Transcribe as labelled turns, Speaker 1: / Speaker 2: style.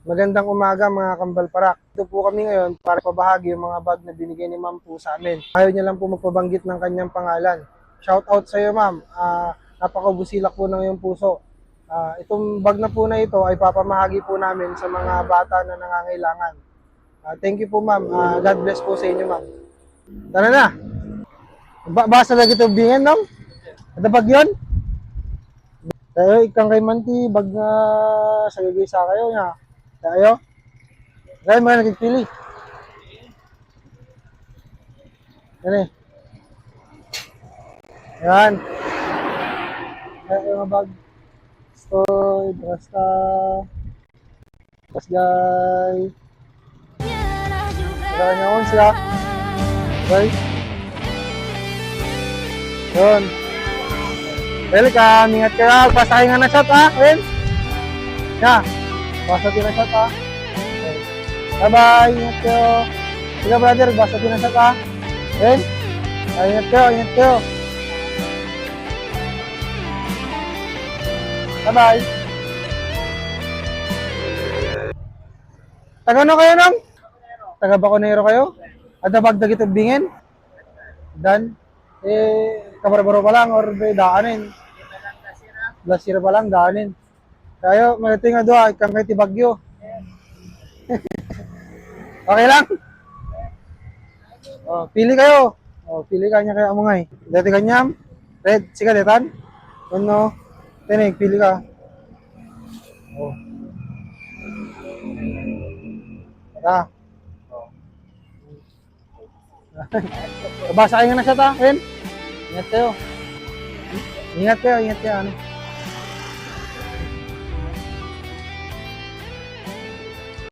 Speaker 1: Magandang umaga mga kambal parak. Ito po kami ngayon para pabahagi yung mga bag na binigay ni ma'am po sa amin. Ayaw niya lang po magpabanggit ng kanyang pangalan. Shout out sa iyo ma'am. Ah, napakabusilak po ng iyong puso. Ah, itong bag na po na ito ay papamahagi po namin sa mga bata na nangangailangan. Ah, thank you po ma'am. Ah, God bless po sa inyo ma'am. Tara na. Ba basa lagi ito bingen ma'am? Ada bag yun? Tayo, ikang kay Manti, bag na sa gagisa kayo niya. Tayo. Tayo mga nagpili. Yan eh. Yan. Tayo mga bag. Stoy, basta. Pasgay. Wala niya akong sila. Okay. Yun. Welcome. Ingat ka. Pasakay nga na shot ha. Wen. Ya. Na shot ha. Okay. Bye-bye. Ingat kayo. Sige brother. Na shot ha. Wen. Ay, ingat kayo. Ingat kayo. Bye-bye. Taga ano kayo nang? Taga Baconero kayo? Ada bagdag ito bingin? Dan? Eh, kabarbaro pa lang or daanin? Year pa lang, daanin. Kayo, malating nga doon, kang kay Tibagyo. okay lang? Oh, pili kayo. Oh, pili ka niya kaya mo ngay. Dati kanyam. Red, sika detan. Ano? Tinig, pili ka. Oh. Tara. Oh. Basa kayo na siya ta, Ren. Ingat kayo. Ingat kayo, ingat kayo. Ano?